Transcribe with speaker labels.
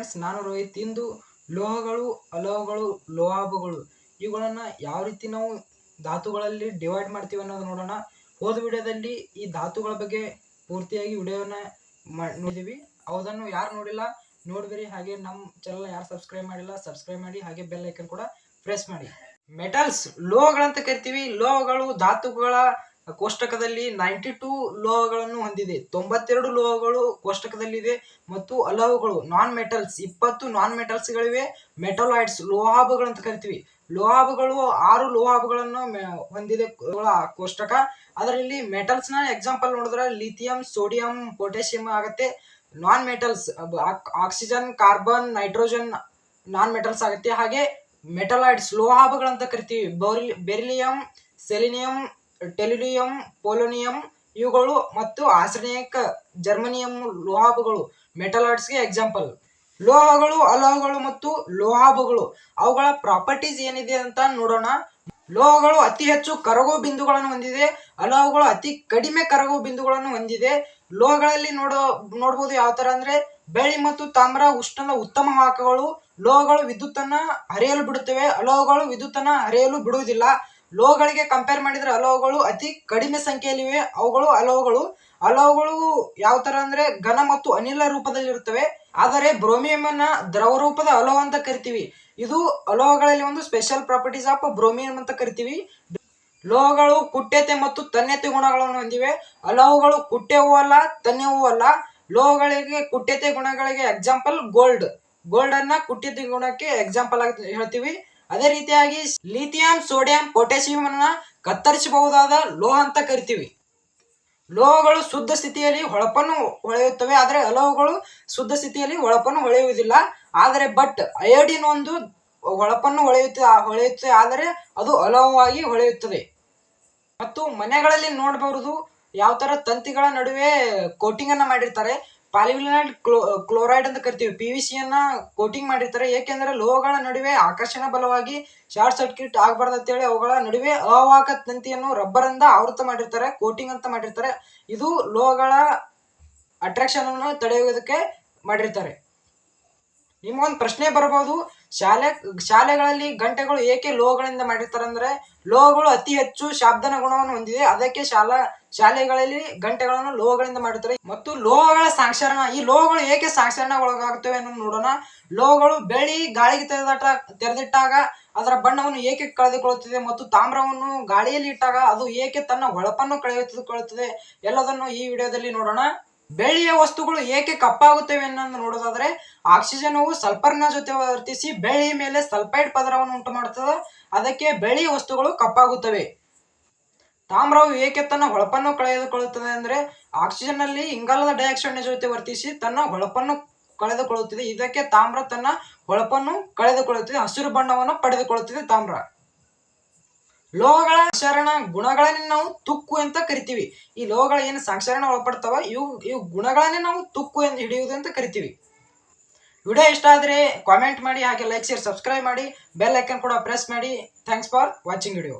Speaker 1: Friends ನಾನು ರೋಹಿತ್ ಇಂದು ಲೋಹಗಳು, ಅಲೋಹಗಳು ಲೋಹಾಭಗಳು ಇವುಗಳನ್ನು ಯಾವ ರೀತಿ ನಾವು ಧಾತುಗಳಲ್ಲಿ ಡಿವೈಡ್ ಮಾಡ್ತೀವಿ ಅನ್ನೋದು ನೋಡೋಣ. ಹೋದ ವಿಡಿಯೋದಲ್ಲಿ ಈ ಧಾತುಗಳ ಬಗ್ಗೆ ಪೂರ್ತಿಯಾಗಿ ವಿಡಿಯೋನ ನೋಡಿದ್ದೀವಿ ಅದನ್ನು ಯಾರು ನೋಡಿಲ್ಲ ನೋಡಿದ್ರಿ ಹಾಗೆ ನಮ್ಮ ಚಾನಲ್ ಯಾರು ಸಬ್ಸ್ಕ್ರೈಬ್ ಮಾಡಿಲ್ಲ ಸಬ್ಸ್ಕ್ರೈಬ್ ಮಾಡಿ. ಹಾಗೆ ಬೆಲ್ ಐಕನ್ ಕೂಡ ಪ್ರೆಸ್ ಮಾಡಿ. ಮೆಟಲ್ಸ್ ಲೋಹಗಳಂತ ಕರಿತೀವಿ. ಲೋಹಗಳು, ಧಾತುಗಳ ಕೋಷ್ಟಕದಲ್ಲಿ ನೈಂಟಿ ಟೂ ಲೋಹಗಳನ್ನು ಹೊಂದಿದೆ. ತೊಂಬತ್ತೆರಡು ಲೋಹಗಳು ಕೋಷ್ಟಕದಲ್ಲಿದೆ ಮತ್ತು ಅಲೋಹಗಳು ನಾನ್ ಮೆಟಲ್ಸ್ ಇಪ್ಪತ್ತು ನಾನ್ ಮೆಟಲ್ಸ್ಗಳಿವೆ ಮೆಟಲಾಯ್ಡ್ಸ್ ಲೋಹಾಬುಗಳು ಅಂತ ಕರಿತೀವಿ. ಲೋಹಾಬುಗಳು, ಆರು ಲೋಹಾಬುಗಳನ್ನು ಹೊಂದಿದೆ ಕೋಷ್ಟಕ. ಅದರಲ್ಲಿ ಮೆಟಲ್ಸ್ನ ಎಕ್ಸಾಂಪಲ್ ನೋಡಿದ್ರೆ ಲಿಥಿಯಂ ಸೋಡಿಯಂ ಪೊಟ್ಯಾಸಿಯಂ ಆಗುತ್ತೆ. Non metals oxygen carbon nitrogen non metals ಆಗುತ್ತೆ. ಹಾಗೆ ಮೆಟಲಾಯ್ಡ್ಸ್ ಲೋಹಾಬುಗಳಂತ ಕರಿತೀವಿ. ಬೌರಿ ಬೆರಿಲಿಯಂ ಸೆಲಿನಿಯಂ ಟೆಲಿಲಿಯಂ ಪೋಲೋನಿಯಂ ಇವುಗಳು ಮತ್ತು ಆರ್ಸೆನಿಕ್ ಜರ್ಮನಿಯಂ ಲೋಹಾಭಗಳು ಮೆಟಲಾಯ್ಡ್ಸ್ಗೆ ಎಕ್ಸಾಂಪಲ್ ಲೋಹಗಳು, ಅಲೋಹಗಳು ಮತ್ತು ಲೋಹಾಬುಗಳು, ಅವುಗಳ ಪ್ರಾಪರ್ಟೀಸ್ ಏನಿದೆ ಅಂತ ನೋಡೋಣ. ಲೋಹಗಳು ಅತಿ ಹೆಚ್ಚು ಕರಗೋ ಬಿಂದುಗಳನ್ನು ಹೊಂದಿದೆ, ಅಲೋಹಗಳು ಅತಿ ಕಡಿಮೆ ಕರಗೋ ಬಿಂದುಗಳನ್ನು ಹೊಂದಿದೆ. ಲೋಹಗಳಲ್ಲಿ ನೋಡೋ, ನೋಡ್ಬೋದು ಯಾವ ತರ ಅಂದ್ರೆ, ಬೆಳ್ಳಿ ಮತ್ತು ತಾಮ್ರ ಉಷ್ಣದ ಉತ್ತಮ ವಾಹಕಗಳು, ಲೋಹಗಳು ವಿದ್ಯುತ್ತನ್ನ ಹರಿಯಲು ಬಿಡುತ್ತವೆ, ಅಲೋಹಗಳು ವಿದ್ಯುತ್ತನ್ನ ಹರಿಯಲು ಬಿಡುವುದಿಲ್ಲ. ಲೋಹಗಳಿಗೆ ಕಂಪೇರ್ ಮಾಡಿದ್ರೆ ಅಲೋಹಗಳು ಅತಿ ಕಡಿಮೆ ಸಂಖ್ಯೆಯಲ್ಲಿವೆ. ಅವುಗಳು ಅಲೋಹಗಳು. ಅಲೋಹಗಳು ಯಾವ ತರ ಅಂದ್ರೆ ಘನ ಮತ್ತು ಅನಿಲ ರೂಪದಲ್ಲಿರುತ್ತವೆ. ಆದರೆ ಬ್ರೋಮಿಯಂ ಅನ್ನ ದ್ರವ ರೂಪದ ಅಲೋಹ ಅಂತ ಕರಿತೀವಿ. ಇದು ಅಲೋಹಗಳಲ್ಲಿ ಒಂದು ಸ್ಪೆಷಲ್ ಪ್ರಾಪರ್ಟೀಸ್ ಆಫ್ ಬ್ರೋಮಿಯಂ ಅಂತ ಕರಿತೀವಿ. ಲೋಹಗಳು ಕುಟ್ಯತೆ ಮತ್ತು ತನ್ಯತೆ ಗುಣಗಳನ್ನು ಹೊಂದಿವೆ. ಅಲೋಹಗಳು ಕುಟ್ಯವೂ ಅಲ್ಲ, ತನ್ಯವೂ ಅಲ್ಲ. ಲೋಹಗಳಿಗೆ ಕುಟ್ಯತೆ ಗುಣಗಳಿಗೆ ಎಕ್ಸಾಂಪಲ್ ಗೋಲ್ಡ್ ಗೋಲ್ಡ್ ಅನ್ನ ಕುಟ್ಯತೆ ಗುಣಕ್ಕೆ ಎಕ್ಸಾಂಪಲ್ ಆಗಿ ಹೇಳ್ತೀವಿ. ಅದೇ ರೀತಿಯಾಗಿ ಲಿಥಿಯಂ, ಸೋಡಿಯಂ ಪೊಟ್ಯಾಸಿಯಂ ಅನ್ನ ಕತ್ತರಿಸಬಹುದಾದ ಲೋಹ ಅಂತ ಕರಿತೀವಿ. ಲೋಹಗಳು ಶುದ್ಧ ಸ್ಥಿತಿಯಲ್ಲಿ ಹೊಳಪನ್ನು ಹೊಳೆಯುತ್ತವೆ, ಆದರೆ ಅಲೋಹಗಳು ಶುದ್ಧ ಸ್ಥಿತಿಯಲ್ಲಿ ಹೊಳಪನ್ನು ಹೊಳೆಯುವುದಿಲ್ಲ. ಆದರೆ ಬಟ್ ಅಯೋಡಿನ್ ಒಂದು ಹೊಳಪನ್ನು ಹೊಳೆಯುತ್ತೆ ಹೊಳೆಯುತ್ತೆ, ಆದರೆ ಅದು ಅಲೋಹವಾಗಿ ಹೊಳೆಯುತ್ತದೆ. ಮತ್ತು ಮನೆಗಳಲ್ಲಿ ನೋಡಬಹುದು ಯಾವ ತರ ತಂತಿಗಳ ನಡುವೆ ಕೋಟಿಂಗ್ ಅನ್ನ ಮಾಡಿರ್ತಾರೆ. ಪಾಲಿವಿನೈಡ್ ಕ್ಲೋ, ಕ್ಲೋರೈಡ್ ಅಂತ ಕರಿತೀವಿ. ಪಿ ವಿ ಸಿಯನ್ನ ಕೋಟಿಂಗ್ ಮಾಡಿರ್ತಾರೆ. ಏಕೆಂದ್ರೆ ಲೋಹಗಳ ನಡುವೆ ಆಕರ್ಷಣ ಬಲವಾಗಿ ಶಾರ್ಟ್ ಸರ್ಕ್ಯೂಟ್ ಆಗಬಾರ್ದು ಅಂತೇಳಿ ಅವುಗಳ ನಡುವೆ ಅವಾಹಕ ತಂತಿಯನ್ನು ರಬ್ಬರ್ ಅಂತ ಆವೃತ ಮಾಡಿರ್ತಾರೆ, ಕೋಟಿಂಗ್ ಅಂತ ಮಾಡಿರ್ತಾರೆ. ಇದು ಲೋಹಗಳ ಅಟ್ರಾಕ್ಷನ್ ಅನ್ನು ತಡೆಯುವುದಕ್ಕೆ ಮಾಡಿರ್ತಾರೆ. ನಿಮ್ಗೊಂದು ಪ್ರಶ್ನೆ ಬರಬಹುದು. ಶಾಲೆ, ಶಾಲೆಗಳಲ್ಲಿ ಗಂಟೆಗಳು ಏಕೆ ಲೋಹಗಳಿಂದ ಮಾಡಿರ್ತಾರೆ ಅಂದ್ರೆ, ಲೋಹಗಳು ಅತಿ ಹೆಚ್ಚು ಶಾಬ್ದನ ಗುಣವನ್ನು ಹೊಂದಿದೆ. ಅದಕ್ಕೆ ಶಾಲಾ, ಶಾಲೆಗಳಲ್ಲಿ ಗಂಟೆಗಳನ್ನು ಲೋಹಗಳಿಂದ ಮಾಡಿರ್ತಾರೆ. ಮತ್ತು ಲೋಹಗಳ ಸಾಕ್ಷರಣ ಈ ಲೋಹಗಳು ಏಕೆ ಸಾಕ್ಷರಣ ಒಳಗಾಗುತ್ತವೆ ಅನ್ನೋ ನೋಡೋಣ. ಲೋಹಗಳು ಬೆಳಿ ಗಾಳಿಗೆ ತೆರೆದಾಟ, ತೆರೆದಿಟ್ಟಾಗ ಅದರ ಬಣ್ಣವನ್ನು ಏಕೆ ಕಳೆದುಕೊಳ್ಳುತ್ತದೆ ಮತ್ತು ತಾಮ್ರವನ್ನು ಗಾಳಿಯಲ್ಲಿ ಇಟ್ಟಾಗ ಅದು ಏಕೆ ತನ್ನ ಹೊಳಪನ್ನು ಕಳೆದುಕೊಳ್ಳುತ್ತದೆ ಎಲ್ಲದನ್ನು ಈ ವಿಡಿಯೋದಲ್ಲಿ ನೋಡೋಣ. ಬೆಳ್ಳಿಯ ವಸ್ತುಗಳು ಏಕೆ ಕಪ್ಪಾಗುತ್ತವೆ ಅನ್ನೋದು ನೋಡೋದಾದ್ರೆ ಆಕ್ಸಿಜನವು ಸಲ್ಫರ್ನ ಜೊತೆ ವರ್ತಿಸಿ ಬೆಳ್ಳಿ ಮೇಲೆ ಸಲ್ಫೈಡ್ ಪದರವನ್ನು ಉಂಟು ಮಾಡುತ್ತದೆ ಅದಕ್ಕೆ ಬೆಳ್ಳಿಯ ವಸ್ತುಗಳು ಕಪ್ಪಾಗುತ್ತವೆ. ತಾಮ್ರವು ಏಕೆ ತನ್ನ ಹೊಳಪನ್ನು ಕಳೆದುಕೊಳ್ಳುತ್ತದೆ ಅಂದ್ರೆ ಆಕ್ಸಿಜನ್ನಲ್ಲಿ ಇಂಗಾಲದ ಡೈಆಕ್ಸೈಡ್ನ ಜೊತೆ ವರ್ತಿಸಿ ತನ್ನ ಹೊಳಪನ್ನು ಕಳೆದುಕೊಳ್ಳುತ್ತದೆ. ಇದಕ್ಕೆ ತಾಮ್ರ ತನ್ನ ಹೊಳಪನ್ನು ಕಳೆದುಕೊಳ್ಳುತ್ತದೆ. ಹಸಿರು ಬಣ್ಣವನ್ನು ಪಡೆದುಕೊಳ್ಳುತ್ತದೆ ತಾಮ್ರ. ಲೋಹಗಳ ಶರಣ ಗುಣಗಳನ್ನೇ ನಾವು ತುಕ್ಕು ಅಂತ ಕರಿತೀವಿ. ಈ ಲೋಹಗಳ ಏನು ಸಾಕ್ಷರಣ ಒಳಪಡ್ತಾವ? ಇವು ಇವು ಗುಣಗಳನ್ನೇ ನಾವು ತುಕ್ಕು ಎಂದು ಹಿಡಿಯುವುದು ಅಂತ ಕರಿತೀವಿ. ವಿಡಿಯೋ ಇಷ್ಟ ಆದರೆ ಕಾಮೆಂಟ್ ಮಾಡಿ, ಹಾಗೆ ಲೈಕ್ ಶೇರ್ ಸಬ್ಸ್ಕ್ರೈಬ್ ಮಾಡಿ ಬೆಲ್ ಐಕನ್ ಕೂಡ ಪ್ರೆಸ್ ಮಾಡಿ. Thanks for watching video